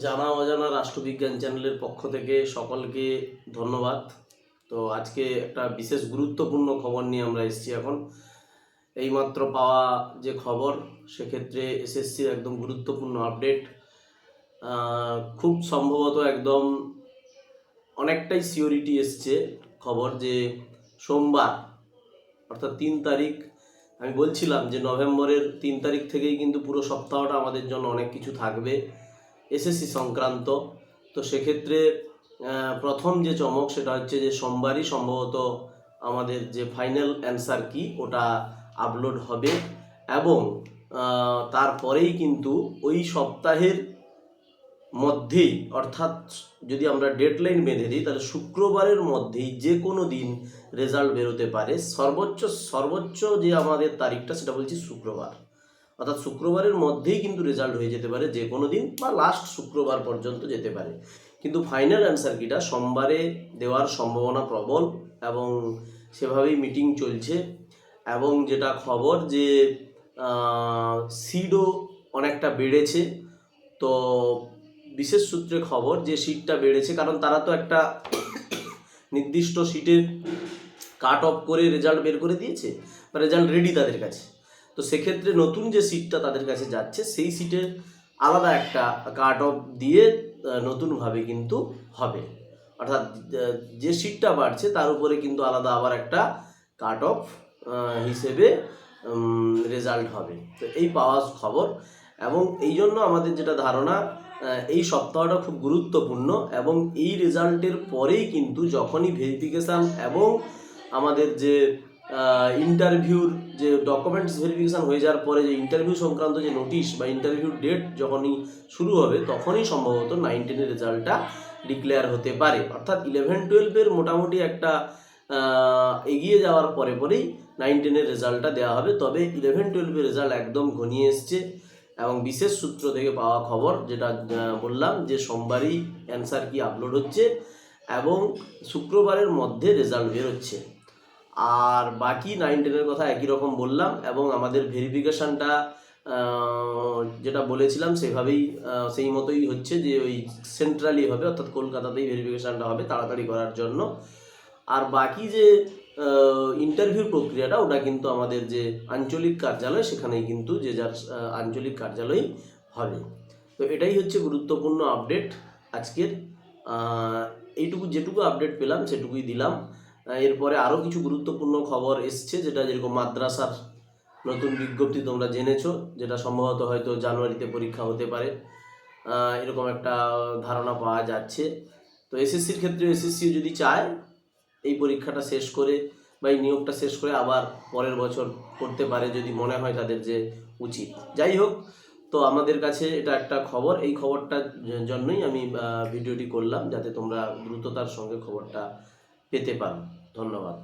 জানা অজানা রাষ্ট্রবিজ্ঞান চ্যানেলের পক্ষ থেকে সকলকে ধন্যবাদ। তো আজকে একটা বিশেষ গুরুত্বপূর্ণ খবর নিয়ে আমরা এসেছি এখন। এইমাত্র পাওয়া যে খবর, সেক্ষেত্রে এসএসসির একদম গুরুত্বপূর্ণ আপডেট। খুব সম্ভবত একদম অনেকটাই সিওরিটি এসছে খবর যে সোমবার, অর্থাৎ তিন তারিখ, আমি বলছিলাম যে নভেম্বরের তিন তারিখ থেকেই কিন্তু পুরো সপ্তাহটা আমাদের জন্য অনেক কিছু থাকবে। এসএসসি সংক্রান্ত। তো সেক্ষেত্রে প্রথম যে চমক সেটা হচ্ছে যে সোমবারই সম্ভবত আমাদের যে ফাইনাল অ্যান্সার কি, ওটা আপলোড হবে। এবং তারপরেই কিন্তু ওই সপ্তাহের মধ্যেই, অর্থাৎ যদি আমরা ডেডলাইন বেঁধে দিই, তাহলে শুক্রবারের মধ্যেই যে কোনো দিন রেজাল্ট বেরোতে পারে। সর্বোচ্চ সর্বোচ্চ যে আমাদের তারিখটা সেটা বলছি শুক্রবার। অর্থাৎ শুক্রবারের মধ্যেই কিন্তু রেজাল্ট হয়ে যেতে পারে যে কোনো দিন বা লাস্ট শুক্রবার পর্যন্ত যেতে পারে। কিন্তু ফাইনাল অ্যান্সার কিটা? সোমবারে দেওয়ার সম্ভাবনা প্রবল এবং সেভাবেই মিটিং চলছে এবং যেটা খবর যে সিডও অনেকটা বেড়েছে। তো বিশেষ সূত্রে খবর যে সিটটা বেড়েছে, কারণ তারা তো একটা নির্দিষ্ট সিটে কাট অফ করে রেজাল্ট বের করে দিয়েছে, বা রেজাল্ট রেডি তাদের কাছে। তো সেক্ষেত্রে নতুন যে সিটটা তাদের কাছে যাচ্ছে, সেই সিটে আলাদা একটা কাট অফ দিয়ে নতুনভাবে কিন্তু হবে। অর্থাৎ যে সিটটা বাড়ছে তার উপরে কিন্তু আলাদা আবার একটা কাট অফ হিসেবে রেজাল্ট হবে। তো এই পাওয়া খবর। এবং এই জন্য আমাদের যেটা ধারণা এই সপ্তাহটা খুব গুরুত্বপূর্ণ এবং এই রেজাল্টের পরেই কিন্তু যখনই ভেরিফিকেশান এবং আমাদের যে ইন্টারভিউর যে ডকুমেন্টস ভেরিফিকেশান হয়ে যাওয়ার পরে যে ইন্টারভিউ সংক্রান্ত যে নোটিশ বা ইন্টারভিউ ডেট যখনই শুরু হবে, তখনই সম্ভবত নাইন টেনের রেজাল্টটা ডিক্লেয়ার হতে পারে। অর্থাৎ ইলেভেন টুয়েলভের মোটামুটি একটা এগিয়ে যাওয়ার পরে পরেই নাইন টেনের রেজাল্টটা দেওয়া হবে। তবে ইলেভেন টুয়েলভের রেজাল্ট একদম ঘনিয়ে এসছে এবং বিশেষ সূত্র থেকে পাওয়া খবর যেটা বললাম যে সোমবারই অ্যান্সার কি আপলোড হচ্ছে এবং শুক্রবারের মধ্যে রেজাল্ট বেরোচ্ছে। আর বাকি নাইন টেনের কথা একই রকম বললাম এবং আমাদের ভেরিফিকেশানটা যেটা বলেছিলাম সেভাবেই সেই মতোই হচ্ছে যে ওই সেন্ট্রালি হবে, অর্থাৎ কলকাতাতেই ভেরিফিকেশানটা হবে তাড়াতাড়ি করার জন্য। আর বাকি যে ইন্টারভিউ প্রক্রিয়াটা, ওটা কিন্তু আমাদের যে আঞ্চলিক কার্যালয়, সেখানেই কিন্তু যে যার আঞ্চলিক কার্যালয় হবে। তো এটাই হচ্ছে গুরুত্বপূর্ণ আপডেট আজকের। এইটুকু যেটুকু আপডেট পেলাম, সেটুকুই দিলাম। এরপরে আরও কিছু গুরুত্বপূর্ণ খবর এসছে, যেটা যেরকম মাদ্রাসার নতুন বিজ্ঞপ্তি তোমরা জেনেছো, যেটা সম্ভবত হয়তো জানুয়ারিতে পরীক্ষা হতে পারে। এরকম একটা ধারণা পাওয়া যাচ্ছে। তো এসএসসির ক্ষেত্রে এসএসসিও যদি চায়, এই পরীক্ষাটা শেষ করে বা এই নিয়োগটা শেষ করে আবার পরের বছর করতে পারে যদি মনে হয় তাদের যে উচিত। যাই হোক, তো আমাদের কাছে এটা একটা খবর, এই খবরটার জন্যই আমি ভিডিওটি করলাম, যাতে তোমরা দ্রুততার সঙ্গে খবরটা পেতে পারো। ধন্যবাদ।